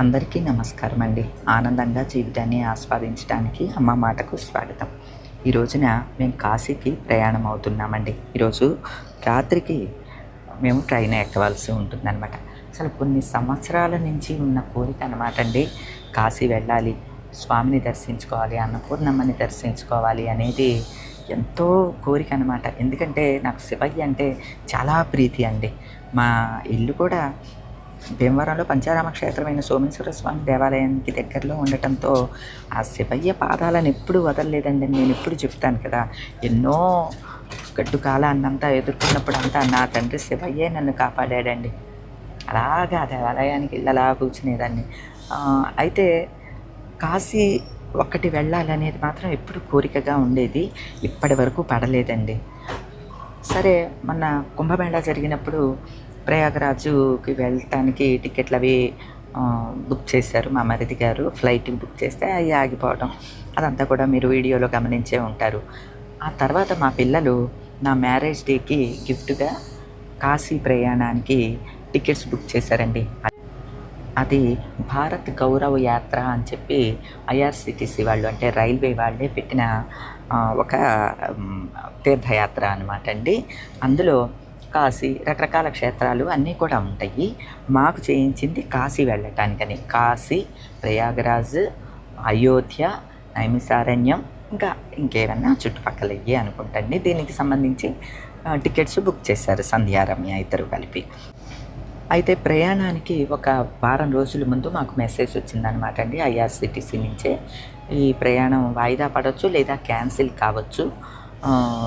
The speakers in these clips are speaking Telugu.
అందరికీ నమస్కారం అండి ఆనందంగా జీవితాన్ని ఆస్వాదించడానికి అమ్మ మాటకు స్వాగతం. ఈ రోజున మేము కాశీకి ప్రయాణం అవుతున్నామండి ఈరోజు రాత్రికి మేము ట్రైన్ ఎక్కవలసి ఉంటుందన్నమాట. అసలు కొన్ని సంవత్సరాల నుంచి ఉన్న కోరిక అనమాట అండి. కాశీ వెళ్ళాలి స్వామిని దర్శించుకోవాలి అన్నపూర్ణమ్మని దర్శించుకోవాలి అనేది ఎంతో కోరిక అనమాట ఎందుకంటే నాకు శివయ్య అంటే చాలా ప్రీతి అండి. మా ఇల్లు కూడా భీమవరంలో పంచారామ క్షేత్రమైన సోమేశ్వర స్వామి దేవాలయానికి దగ్గరలో ఉండటంతో ఆ శివయ్య పాదాలను ఎప్పుడు వదలలేదండి. నేను ఎప్పుడు చెప్తాను కదా ఎన్నో గడ్డు కాలాన్నంతా ఎదుర్కొన్నప్పుడు అంతా నా తండ్రి శివయ్యే నన్ను కాపాడాడండి. అలాగా ఆ దేవాలయానికి వెళ్ళి అలా కూర్చునేదాన్ని అయితే కాశీ ఒక్కటి వెళ్ళాలనేది మాత్రం ఎప్పుడు కోరికగా ఉండేది ఇప్పటి వరకు పడలేదండి. సరే మొన్న కుంభమేళ జరిగినప్పుడు ప్రయాగరాజుకి వెళ్ళటానికి టికెట్లు అవి బుక్ చేశారు మా మరిది గారు. ఫ్లైట్ బుక్ చేస్తే అవి ఆగిపోవడం అదంతా కూడా మీరు వీడియోలో గమనించే ఉంటారు. ఆ తర్వాత మా పిల్లలు నా మ్యారేజ్ డేకి గిఫ్ట్గా కాశీ ప్రయాణానికి టికెట్స్ బుక్ చేశారండి. అది భారత్ గౌరవ యాత్ర అని చెప్పి ఐఆర్సిటీసీ వాళ్ళు అంటే రైల్వే వాళ్ళే పెట్టిన ఒక తీర్థయాత్ర అనమాట అండి. అందులో కాశీ రకరకాల క్షేత్రాలు అన్నీ కూడా ఉంటాయి. మాకు చేయించింది కాశీ వెళ్ళటానికని. కాశీ ప్రయాగరాజ్ అయోధ్య నైమిసారణ్యం ఇంకా ఇంకేమన్నా చుట్టుపక్కల ఇయ్యి అనుకుంటండి. దీనికి సంబంధించి టికెట్స్ బుక్ చేశారు సంధ్యారమ్య ఇద్దరు కలిపి. అయితే ప్రయాణానికి ఒక వారం రోజుల ముందు మాకు మెసేజ్ వచ్చిందనమాట అండి. ఐఆర్సిటీసీ నుంచే. ఈ ప్రయాణం వాయిదా పడవచ్చు లేదా క్యాన్సిల్ కావచ్చు.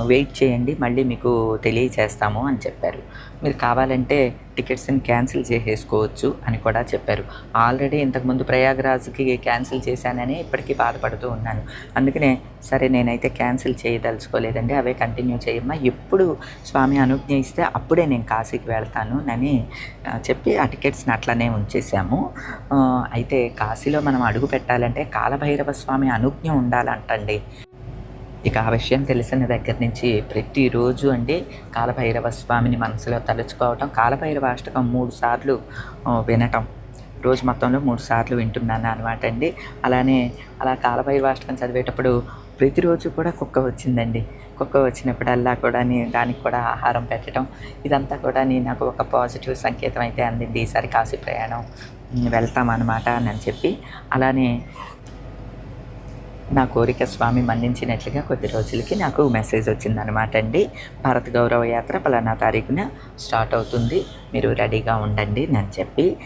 వెయిట్ చేయండి మళ్ళీ మీకు తెలియచేస్తాము అని చెప్పారు. మీరు కావాలంటే టికెట్స్ని క్యాన్సిల్ చేసేసుకోవచ్చు అని కూడా చెప్పారు. ఆల్రెడీ ఇంతకుముందు ప్రయాగరాజ్కి క్యాన్సిల్ చేశానని ఇప్పటికీ బాధపడుతూ ఉన్నాను. అందుకనే సరే నేనైతే క్యాన్సిల్ చేయదలుచుకోలేదండి అవే కంటిన్యూ చేయమ్మా. ఎప్పుడు స్వామి అనుజ్ఞ ఇస్తే అప్పుడే నేను కాశీకి వెళ్తాను అని చెప్పి ఆ టికెట్స్ని అట్లనే ఉంచేసాము అయితే కాశీలో మనం అడుగు పెట్టాలంటే కాలభైరవ స్వామి అనుజ్ఞ ఉండాలంటండి. ఇక ఆ విషయం తెలిసిన దగ్గర నుంచి ప్రతిరోజు అండి కాలభైరవ స్వామిని మనసులో తలుచుకోవటం. కాలభైరవ అష్టకం మూడు సార్లు వినటం. రోజు మొత్తంలో మూడు సార్లు వింటున్నాను అనమాట అండి. అలానే అలా కాలభైరవ అష్టకం చదివేటప్పుడు ప్రతిరోజు కూడా కుక్క వచ్చిందండి. కుక్క వచ్చినప్పుడల్లా కూడా నేను దానికి కూడా ఆహారం పెట్టడం ఇదంతా కూడా నాకు ఒక పాజిటివ్ సంకేతం అయితే అందింది. ఈసారి కాశీ ప్రయాణం వెళ్తామన్నమాట అని చెప్పి. అలానే నా కోరిక స్వామి మన్నించినట్లుగా కొద్ది రోజులకి నాకు మెసేజ్ వచ్చిందనమాట అండి. భారత గౌరవ యాత్ర పలానా తారీఖున స్టార్ట్ అవుతుంది. మీరు రెడీగా ఉండండి అని చెప్పి.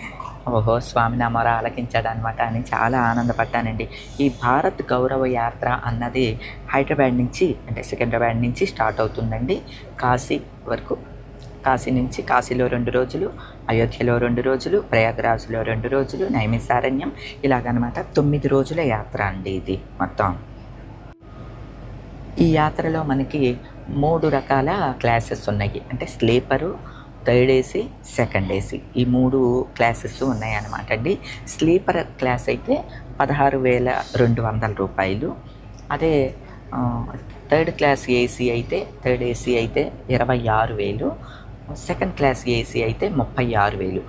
ఓహో స్వామి నా మొర ఆలకించాడనమాట అని చాలా ఆనందపడ్డానండి. ఈ భారత్ గౌరవ యాత్ర అన్నది హైదరాబాద్ నుంచి అంటే సికింద్రాబాద్ నుంచి స్టార్ట్ అవుతుందండి. కాశీ వరకు కాశీ నుంచి కాశీలో రెండు రోజులు అయోధ్యలో రెండు రోజులు ప్రయాగరాజులో రెండు రోజులు నైమిసారణ్యం ఇలాగనమాట తొమ్మిది రోజుల యాత్ర అండి ఇది మొత్తం. ఈ యాత్రలో మనకి మూడు రకాల క్లాసెస్ ఉన్నాయి. అంటే sleeper third AC second AC. ఈ మూడు క్లాసెస్ ఉన్నాయి అన్నమాట అండి. స్లీపర్ క్లాస్ అయితే పదహారు వేల రెండు వందల రూపాయలు. అదే థర్డ్ క్లాస్ ఏసీ అయితే థర్డ్ ఏసీ అయితే ఇరవై ఆరు వేలు. సెకండ్ క్లాస్ ఏసీ అయితే ముప్పై ఆరు వేలు.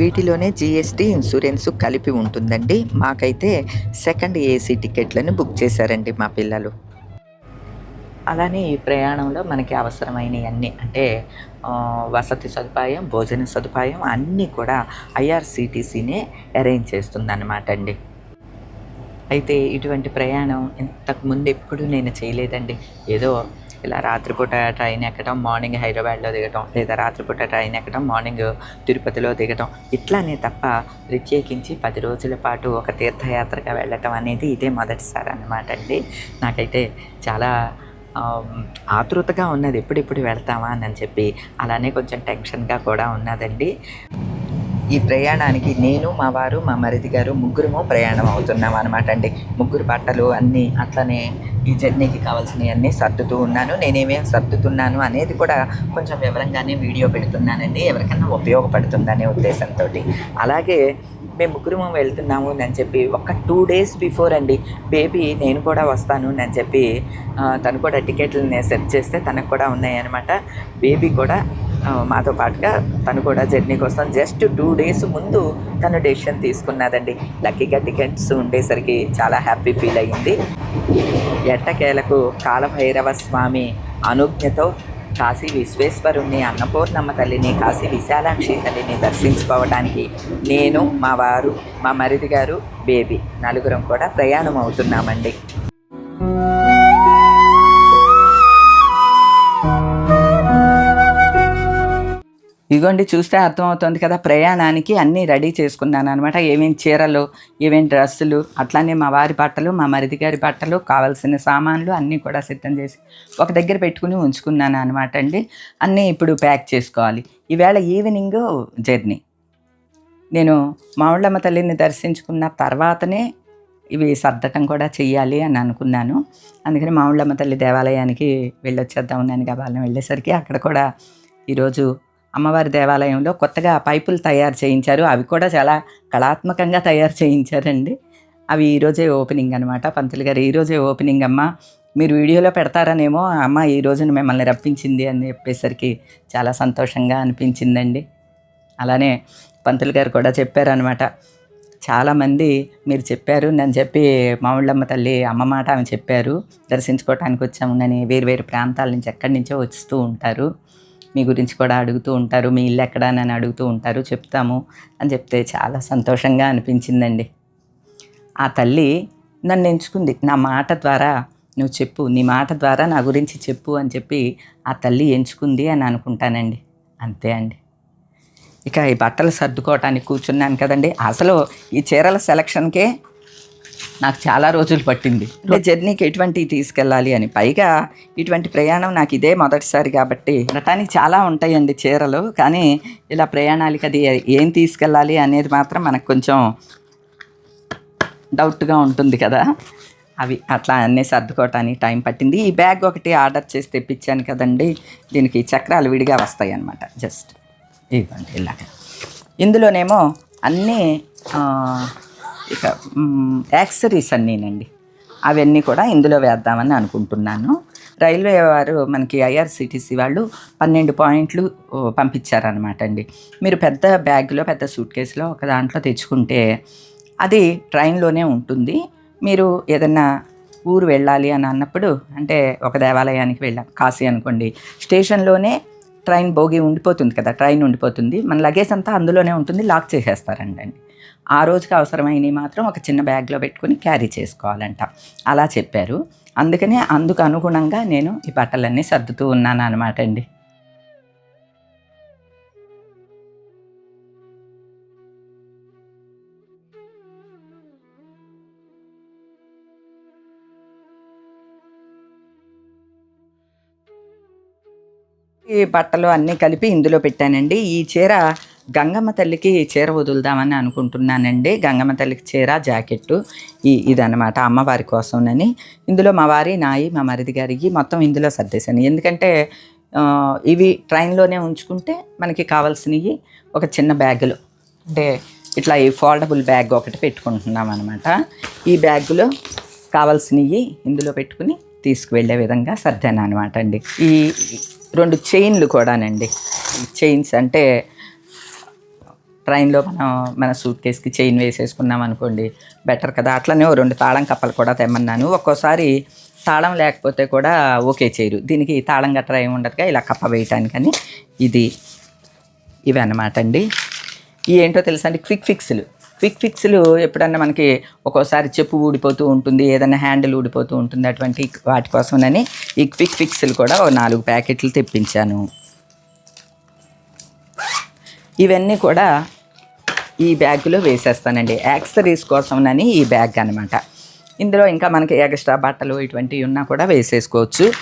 వీటిలోనే జిఎస్టీ ఇన్సూరెన్స్ కలిపి ఉంటుందండి. మాకైతే సెకండ్ ఏసీ టికెట్లను బుక్ చేశారండి మా పిల్లలు. అలానే ఈ ప్రయాణంలో మనకి అవసరమైనవన్నీ అంటే వసతి సదుపాయం భోజన సదుపాయం అన్నీ కూడా ఐఆర్సిటీసీనే అరేంజ్ చేస్తుందన్నమాట అండి. అయితే ఇటువంటి ప్రయాణం ఇంతకు ముందు ఎప్పుడు నేను చేయలేదండి. ఏదో ఇలా రాత్రిపూట ట్రైన్ ఎక్కడం మార్నింగ్ హైదరాబాద్లో దిగటం లేదా రాత్రిపూట ట్రైన్ ఎక్కడం మార్నింగ్ తిరుపతిలో దిగటం ఇట్లానే తప్ప ప్రత్యేకించి పది రోజుల పాటు ఒక తీర్థయాత్రగా వెళ్ళటం అనేది ఇదే మొదటిసారి అన్నమాట అండి. నాకైతే చాలా ఆతృతగా ఉన్నది ఎప్పుడెప్పుడు వెళ్తామా అని చెప్పి అలానే కొంచెం టెన్షన్గా కూడా ఉన్నదండి. ఈ ప్రయాణానికి నేను మా వారు మా మరిది గారు ముగ్గురము ప్రయాణం అవుతున్నాం అనమాట అండి. ముగ్గురు బట్టలు అన్నీ అట్లనే ఈ జర్నీకి కావాల్సినవి అన్నీ సర్దుతూ ఉన్నాను. నేనేమేం సర్దుతున్నాను అనేది కూడా కొంచెం వివరంగానే వీడియో పెడుతున్నానండి. ఎవరికైనా ఉపయోగపడుతుందనే ఉద్దేశంతో అలాగే మేము ముగ్గురు వెళ్తున్నాము అని చెప్పి ఒక టూ డేస్ బిఫోర్ అండి. బేబీ నేను కూడా వస్తాను అని చెప్పి తను కూడా టికెట్లు నేను సెట్ చేస్తే తనకు కూడా ఉన్నాయన్నమాట. బేబీ కూడా మాతో పాటుగా తను కూడా జర్నీ కోసం జస్ట్ టూ డేస్ ముందు తను డెసిషన్ తీసుకున్నదండి. లక్కీగా టికెట్స్ ఉండేసరికి చాలా హ్యాపీ ఫీల్ అయ్యింది. ఎట్టకేలకు కాలభైరవ స్వామి అనుజ్ఞతో కాశీ విశ్వేశ్వరుణ్ణి అన్నపూర్ణమ్మ తల్లిని కాశీ విశాలాక్షి తల్లిని దర్శించుకోవడానికి నేను మా వారు మా మరిది గారు బేబీ నలుగురం కూడా ప్రయాణం అవుతున్నామండి. ఇదిగోండి చూస్తే అర్థమవుతుంది కదా ప్రయాణానికి అన్నీ రెడీ చేసుకున్నాను అనమాట ఏమేం చీరలు ఏమేం డ్రెస్సులు అట్లానే మా వారి బట్టలు మా మరిది గారి బట్టలు కావాల్సిన సామాన్లు అన్నీ కూడా సిద్ధం చేసి ఒక దగ్గర పెట్టుకుని ఉంచుకున్నాను అనమాట అండి. అన్నీ ఇప్పుడు ప్యాక్ చేసుకోవాలి. ఈవేళ ఈవినింగ్ జర్నీ. నేను మావుళ్ళమ్మ తల్లిని దర్శించుకున్న తర్వాతనే ఇవి సర్దటం కూడా చెయ్యాలి అని అనుకున్నాను. అందుకని మావుళ్ళమ్మ తల్లి దేవాలయానికి వెళ్ళొచ్చేద్దాం నేను కావాలని వెళ్ళేసరికి అక్కడ కూడా ఈరోజు అమ్మవారి దేవాలయంలో కొత్తగా పైపులు తయారు చేయించారు. అవి కూడా చాలా కళాత్మకంగా తయారు చేయించారండి. అవి ఈరోజే ఓపెనింగ్ అనమాట పంతులు గారు ఈరోజే ఓపెనింగ్ అమ్మ. మీరు వీడియోలో పెడతారనేమో అమ్మ ఈ రోజున మిమ్మల్ని రప్పించింది అని చెప్పేసరికి చాలా సంతోషంగా అనిపించిందండి. అలానే పంతులు గారు కూడా చెప్పారనమాట చాలామంది మీరు చెప్పారు నన్ను చెప్పి మామిళ్ళమ్మ తల్లి అమ్మ మాట ఆమె చెప్పారు. దర్శించుకోవటానికి వచ్చాము. నని వేరు వేరు ప్రాంతాల నుంచి ఎక్కడి నుంచో వస్తూ ఉంటారు. మీ గురించి కూడా అడుగుతూ ఉంటారు మీ ఇల్లు ఎక్కడా అని అడుగుతూ ఉంటారు చెప్తాము అని చెప్తే చాలా సంతోషంగా అనిపించిందండి. ఆ తల్లి నన్ను ఎంచుకుంది నా మాట ద్వారా నువ్వు చెప్పు నీ మాట ద్వారా నా గురించి చెప్పు అని చెప్పి ఆ తల్లి ఎంచుకుంది అని అనుకుంటానండి. అంతే అండి. ఇక ఈ బట్టలు సర్దుకోవటానికి కూర్చున్నాను కదండి. అసలు ఈ చీరల సెలక్షన్కే నాకు చాలా రోజులు పట్టింది. జర్నీకి ఎటువంటివి తీసుకెళ్ళాలి అని. పైగా ఇటువంటి ప్రయాణం నాకు ఇదే మొదటిసారి కాబట్టి రటానికి చాలా ఉంటాయండి చీరలు. కానీ ఇలా ప్రయాణాలకి అది ఏం తీసుకెళ్ళాలి అనేది మాత్రం మనకు కొంచెం డౌట్గా ఉంటుంది కదా. అవి అట్లా అన్నీ సర్దుకోవటానికి టైం పట్టింది. ఈ బ్యాగ్ ఒకటి ఆర్డర్ చేసి తెప్పించాను కదండి. దీనికి చక్రాలు విడిగా వస్తాయి అన్నమాట. జస్ట్ ఇదిగోండి ఇలాగ. ఇందులోనేమో అన్నీ ఇక యాక్సరీస్ mm, అన్నీనండి. అవన్నీ కూడా ఇందులో వేద్దామని అనుకుంటున్నాను. రైల్వే వారు మనకి ఐఆర్సిటీసీ వాళ్ళు పన్నెండు పాయింట్లు పంపించారనమాట అండి. మీరు పెద్ద బ్యాగ్లో పెద్ద సూట్ కేసులో ఒక దాంట్లో తెచ్చుకుంటే అది ట్రైన్లోనే ఉంటుంది. మీరు ఏదన్నా ఊరు వెళ్ళాలి అని అన్నప్పుడు అంటే ఒక దేవాలయానికి వెళ్ళాం కాశీ అనుకోండి స్టేషన్లోనే ట్రైన్ బోగి ఉండిపోతుంది కదా ట్రైన్ ఉండిపోతుంది. మన లగేజ్ అంతా అందులోనే ఉంటుంది లాక్ చేసేస్తారండి ఆ రోజుకి అవసరమైనవి మాత్రం ఒక చిన్న బ్యాగ్లో పెట్టుకుని క్యారీ చేసుకోవాలంట. అలా చెప్పారు. అందుకనే అందుకు అనుగుణంగా నేను ఈ బట్టలన్నీ సర్దుతూ ఉన్నాను అనమాట అండి. ఈ బట్టలు అన్నీ కలిపి ఇందులో పెట్టానండి. ఈ చీర గంగమ్మ తల్లికి చీర వదులుదామని అనుకుంటున్నానండి. గంగమ్మ తల్లికి చీర జాకెట్టు ఈ ఇదనమాట అమ్మవారి కోసంనని ఇందులో మా వారి నాయి మా మరిది గారికి మొత్తం ఇందులో సర్దేశాను. ఎందుకంటే ఇవి ట్రైన్లోనే ఉంచుకుంటే మనకి కావాల్సినవి ఒక చిన్న బ్యాగులో. అంటే ఇట్లా ఈ ఫోల్డబుల్ బ్యాగ్ ఒకటి పెట్టుకుంటున్నాం అనమాట ఈ బ్యాగులో కావాల్సినవి ఇందులో పెట్టుకుని తీసుకువెళ్ళే విధంగా సర్దాను అనమాట అండి. ఈ రెండు చైన్లు కూడానండి. చైన్స్ అంటే ట్రైన్లో మనం మన సూట్ కేసుకి చైన్ వేసేసుకున్నాం అనుకోండి బెటర్ కదా. అట్లనే ఓ రెండు తాళం కప్పలు కూడా తెమ్మన్నాను. ఒక్కోసారి తాళం లేకపోతే కూడా ఓకే చేయరు. దీనికి తాళం గట్రా ఏమి ఉండదుగా ఇలా కప్ప వేయటానికని ఇది ఇవి అన్నమాట అండి. ఏంటో తెలుసా అండి? క్విక్ ఫిక్స్లు. క్విక్ ఫిక్స్లు ఎప్పుడన్నా మనకి ఒక్కోసారి చెప్పు ఊడిపోతూ ఉంటుంది ఏదైనా హ్యాండిల్ ఊడిపోతూ ఉంటుంది అటువంటి వాటి కోసమని ఈ క్విక్ ఫిక్స్లు కూడా ఒక నాలుగు ప్యాకెట్లు తెప్పించాను. ఇవన్నీ కూడా ఈ బ్యాగ్లో వేసేస్తానండి. యాక్సరీస్ కోసంనని ఈ బ్యాగ్ అనమాట ఇందులో ఇంకా మనకి ఎక్స్ట్రా బట్టలు ఇటువంటివి ఉన్నా కూడా వేసేసుకోవచ్చు.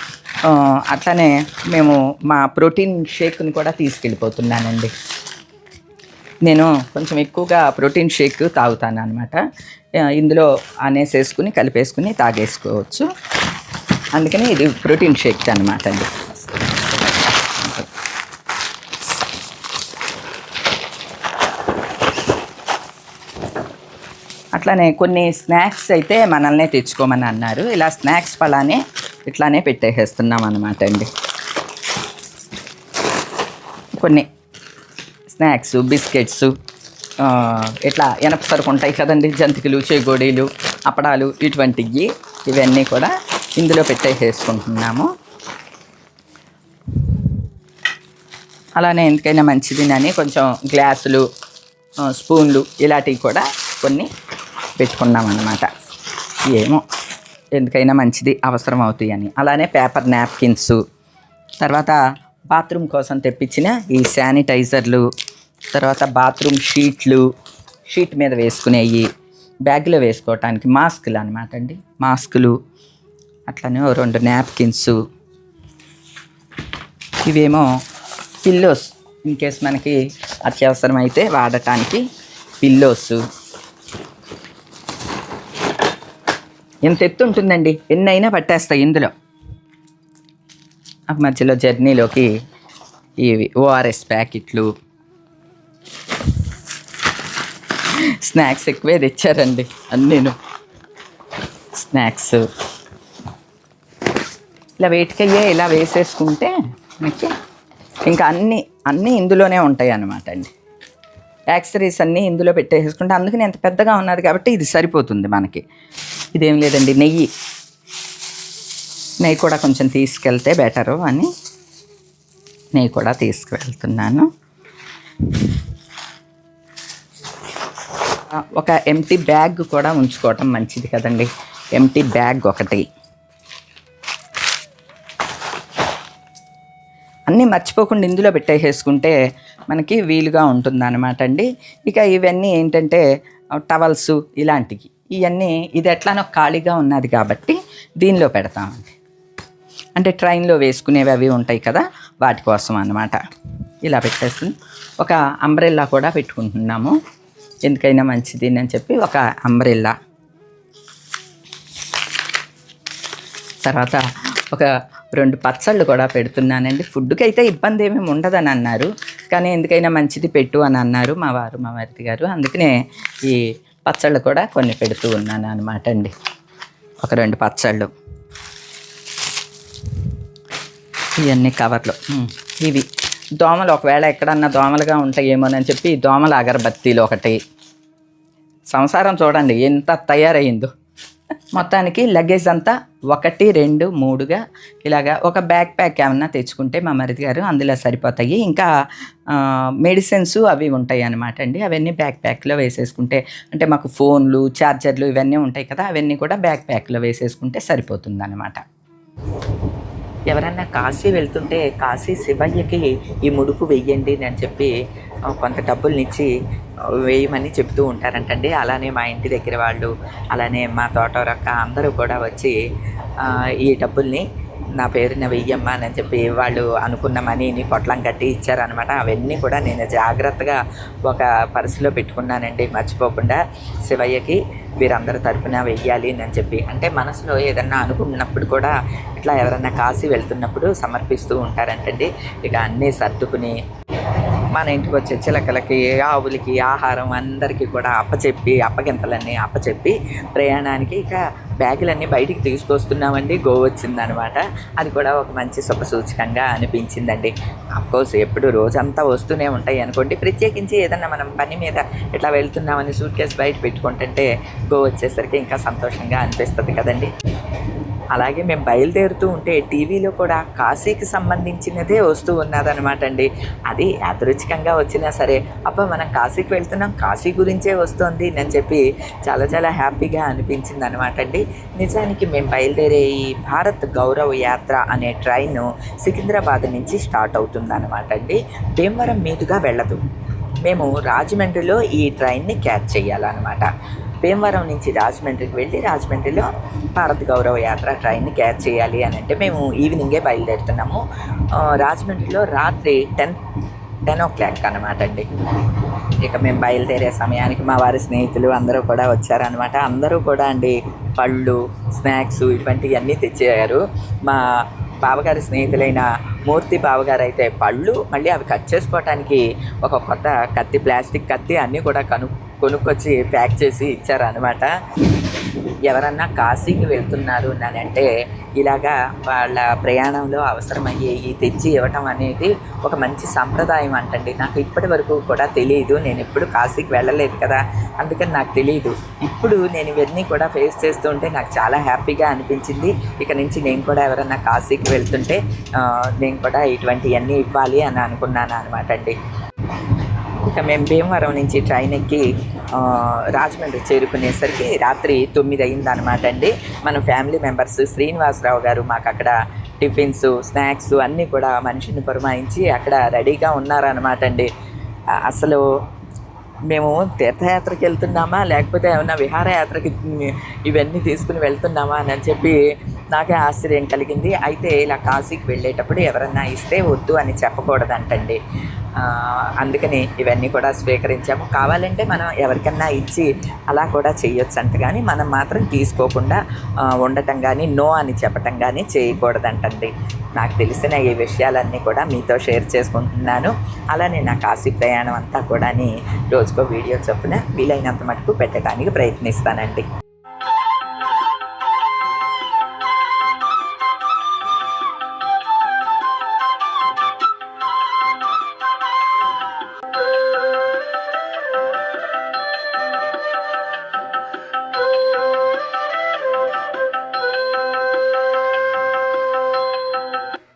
ఆ, అట్లనే మేము మా ప్రోటీన్ షేక్ని కూడా తీసుకెళ్ళిపోతున్నానండి. నేను కొంచెం ఎక్కువగా ప్రోటీన్ షేక్ తాగుతాను అనమాట ఇందులో అనేసేసుకుని కలిపేసుకుని తాగేసుకోవచ్చు. అందుకని ఇది ప్రోటీన్ షేక్ అనమాట అండి. అట్లానే కొన్ని స్నాక్స్ అయితే మనల్నే తెచ్చుకోమని అన్నారు. ఇలా స్నాక్స్ పలానే ఇట్లానే పెట్టేసేస్తున్నాం అనమాట అండి. కొన్ని స్నాక్స్ బిస్కెట్స్ ఇట్లా ఎనప సరుకు ఉంటాయి కదండి జంతికలు చేగోడీలు అప్పడాలు ఇటువంటివి ఇవన్నీ కూడా ఇందులో పెట్టేసేసుకుంటున్నాము. అలానే ఎందుకైనా మంచిది అని కొంచెం గ్లాసులు స్పూన్లు ఇలాంటివి కూడా కొన్ని పెట్టుకున్నాం అన్నమాట ఏమో ఎందుకైనా మంచిది అవసరం అవుతాయని అలానే పేపర్ నాప్కిన్స్. తర్వాత బాత్రూమ్ కోసం తెప్పించిన ఈ శానిటైజర్లు తర్వాత బాత్రూమ్ షీట్లు షీట్ మీద వేసుకునేవి బ్యాగ్లో వేసుకోవటానికి మాస్కులు అనమాట అండి. మాస్కులు అట్లనే రెండు నాప్కిన్స్. ఇవేమో పిల్లోస్ ఇన్ కేస్ మనకి అత్యవసరం అయితే వాడటానికి పిల్లోస్. ఎంత ఎత్తు ఉంటుందండి. ఎన్నైనా పట్టేస్తాయి ఇందులో. ఆ మధ్యలో జర్నీలోకి ఇవి ఓఆర్ఎస్ ప్యాకెట్లు. స్నాక్స్ ఎక్కువే తెచ్చారండి అన్నీను. స్నాక్స్. ఇలా వేటికయ్యే ఇలా వేసేసుకుంటే మనకి ఇంకా అన్నీ అన్నీ ఇందులోనే ఉంటాయి అన్నమాట అండి. యాక్సరీస్ అన్నీ ఇందులో పెట్టేసుకుంటే అందుకని ఎంత పెద్దగా ఉన్నది కాబట్టి ఇది సరిపోతుంది మనకి. ఇదేం లేదండి నెయ్యి. నెయ్యి కూడా కొంచెం తీసుకెళ్తే బెటరు అని నెయ్యి కూడా తీసుకువెళ్తున్నాను. ఒక ఎంటీ బ్యాగ్ కూడా ఉంచుకోవటం మంచిది కదండి. ఎంటీ బ్యాగ్ ఒకటి. అన్నీ మర్చిపోకుండా ఇందులో పెట్టేసేసుకుంటే మనకి వీలుగా ఉంటుంది అనమాట అండి. ఇక ఇవన్నీ ఏంటంటే టవల్స్ ఇలాంటివి. ఇవన్నీ ఇది ఎట్లానో ఖాళీగా ఉన్నది కాబట్టి దీనిలో పెడతామండి. అంటే ట్రైన్లో వేసుకునేవి అవి ఉంటాయి కదా వాటి కోసం అన్నమాట. ఇలా పెట్టేస్తుంది ఒక అంబ్రెల్లా కూడా పెట్టుకుంటున్నాము. ఎందుకైనా మంచిది అని చెప్పి ఒక అంబ్రెల్లా. తర్వాత ఒక రెండు పచ్చళ్ళు కూడా పెడుతున్నానండి. ఫుడ్కి అయితే ఇబ్బంది ఏమేమి ఉండదని అన్నారు. కానీ ఎందుకైనా మంచిది పెట్టు అని అన్నారు మా వారు మా వారి గారు. అందుకనే ఈ పచ్చళ్ళు కూడా కొన్ని పెడుతూ ఉన్నాను అనమాట అండి. ఒక రెండు పచ్చళ్ళు. ఇవన్నీ కవర్లు. ఇవి దోమలు ఒకవేళ ఎక్కడన్నా దోమలుగా ఉంటాయేమోనని చెప్పి దోమల అగరబత్తీలు ఒకటి. సంసారం చూడండి ఎంత తయారయ్యిందో మొత్తానికి లగేజ్ అంతా ఒకటి రెండు మూడుగా ఇలాగా ఒక బ్యాక్ ప్యాక్ ఏమన్నా తెచ్చుకుంటే మా మరిది గారు అందులో సరిపోతాయి. ఇంకా మెడిసిన్స్ అవి ఉంటాయి అన్నమాట అండి. అవన్నీ బ్యాక్ ప్యాక్లో వేసేసుకుంటే అంటే మాకు ఫోన్లు ఛార్జర్లు ఇవన్నీ ఉంటాయి కదా అవన్నీ కూడా బ్యాక్ ప్యాక్లో వేసేసుకుంటే సరిపోతుంది అనమాట ఎవరన్నా కాశీ వెళ్తుంటే కాశీ శివయ్యకి ఈ ముడుపు వెయ్యండి అని చెప్పి కొంత డబ్బుల్నిచ్చి వేయమని చెప్తూ ఉంటారంటండి. అలానే మా ఇంటి దగ్గర వాళ్ళు అలానే మా తోటరక్క అందరూ కూడా వచ్చి ఈ డబ్బుల్ని నా పేరున వెయ్యమ్మా అని చెప్పి వాళ్ళు అనుకున్న మనీని పొట్లం కట్టి ఇచ్చారనమాట అవన్నీ కూడా నేను జాగ్రత్తగా ఒక పర్సులో పెట్టుకున్నానండి మర్చిపోకుండా శివయ్యకి. వీరందరి తరపున వెయ్యాలి అని చెప్పి. అంటే మనసులో ఏదన్నా అనుకున్నప్పుడు కూడా ఇట్లా ఎవరన్నా కాశీ వెళ్తున్నప్పుడు సమర్పిస్తూ ఉంటారంటండి. ఇక అన్నీ సర్దుకుని మన ఇంటికి వచ్చే చిలకలకి ఆవులకి ఆహారం అందరికీ కూడా అప్పచెప్పి అప్పగింతలన్నీ అప్పచెప్పి ప్రయాణానికి ఇక బ్యాగులన్నీ బయటికి తీసుకొస్తున్నామండి. గో వచ్చిందనమాట. అది కూడా ఒక మంచి శుభసూచకంగా అనిపించిందండి. కోర్స్ ఎప్పుడు రోజంతా వస్తూనే ఉంటాయి అనుకోండి. ప్రత్యేకించి ఏదన్నా మనం పని మీద ఇట్లా వెళ్తున్నామని సూట్ కేసు బయట పెట్టుకుంటుంటే గో వచ్చేసరికి ఇంకా సంతోషంగా అనిపిస్తుంది కదండి. అలాగే మేము బయలుదేరుతూ ఉంటే టీవీలో కూడా కాశీకి సంబంధించినదే వస్తూ ఉన్నదనమాట అండి. అది యాదృచ్ఛికంగా వచ్చినా సరే అబ్బా మనం కాశీకి వెళ్తున్నాం కాశీ గురించే వస్తుంది అని చెప్పి చాలా చాలా హ్యాపీగా అనిపించింది అనమాట అండి. నిజానికి మేము బయలుదేరే ఈ భారత్ గౌరవ్ యాత్ర అనే ట్రైన్ సికింద్రాబాద్ నుంచి స్టార్ట్ అవుతుంది అనమాట అండి. భీమవరం మీదుగా వెళ్ళదు. మేము రాజమండ్రిలో ఈ ట్రైన్ని క్యాచ్ చేయాలన్నమాట. భీమవరం నుంచి రాజమండ్రికి వెళ్ళి రాజమండ్రిలో భారత్ గౌరవ యాత్ర ట్రైన్ని క్యాచ్ చేయాలి అని అంటే మేము ఈవినింగే బయలుదేరుతున్నాము. రాజమండ్రిలో రాత్రి టెన్ టెన్ ఓ క్లాక్ అనమాట అండి. ఇక మేము బయలుదేరే సమయానికి మా వారి స్నేహితులు అందరూ కూడా వచ్చారనమాట అందరూ కూడా అండి పళ్ళు స్నాక్స్ ఇటువంటివన్నీ తెచ్చారు. మా బావగారి స్నేహితులైన మూర్తి బావగారు అయితే పళ్ళు మళ్ళీ అవి కట్ చేసుకోవటానికి ఒక కొత్త కత్తి ప్లాస్టిక్ కత్తి అన్నీ కూడా కను కొనుక్కొచ్చి ప్యాక్ చేసి ఇచ్చారనమాట ఎవరన్నా కాశీకి వెళ్తున్నారు అంటే ఇలాగా వాళ్ళ ప్రయాణంలో అవసరమయ్యేవి తెచ్చి ఇవ్వటం అనేది ఒక మంచి సంప్రదాయం అంటండి. నాకు ఇప్పటి వరకు కూడా తెలియదు నేను ఎప్పుడు కాశీకి వెళ్ళలేదు కదా. అందుకని నాకు తెలియదు ఇప్పుడు నేను ఇవన్నీ కూడా ఫేస్ చేస్తుంటే నాకు చాలా హ్యాపీగా అనిపించింది. ఇక నుంచి నేను కూడా ఎవరన్నా కాశీకి వెళ్తుంటే నేను కూడా ఇటువంటివన్నీ ఇవ్వాలి అని అనుకున్నాను అనమాట అండి. ఇంకా మేము భీమవరం నుంచి ట్రైన్ ఎక్కి రాజమండ్రి చేరుకునేసరికి రాత్రి తొమ్మిది అయింది అనమాట అండి. మన ఫ్యామిలీ మెంబర్స్ శ్రీనివాసరావు గారు మాకు అక్కడ టిఫిన్స్ స్నాక్స్ అన్నీ కూడా మనిషిని పురమాయించి అక్కడ రెడీగా ఉన్నారనమాట అండి. అసలు మేము తీర్థయాత్రకి వెళ్తున్నామా లేకపోతే ఏమన్నా విహారయాత్రకి ఇవన్నీ తీసుకుని వెళ్తున్నామా అని చెప్పి నాకే ఆశ్చర్యం కలిగింది. అయితే ఇలా కాశీకి వెళ్ళేటప్పుడు ఎవరన్నా ఇస్తే వద్దు అని చెప్పకూడదంటండి. అందుకని ఇవన్నీ కూడా స్వీకరించాము. కావాలంటే మనం ఎవరికన్నా ఇచ్చి అలా కూడా చేయొచ్చు అంట కానీ మనం మాత్రం తీసుకోకుండా ఉండటం కానీ నో అని చెప్పటం కానీ చేయకూడదంటండి. నాకు తెలిసిన ఈ విషయాలన్నీ కూడా మీతో షేర్ చేసుకుంటున్నాను. అలానే నా కాశీ ప్రయాణం అంతా కూడా రోజుకో వీడియో చొప్పున వీలైనంత మటుకు పెట్టడానికి ప్రయత్నిస్తానండి.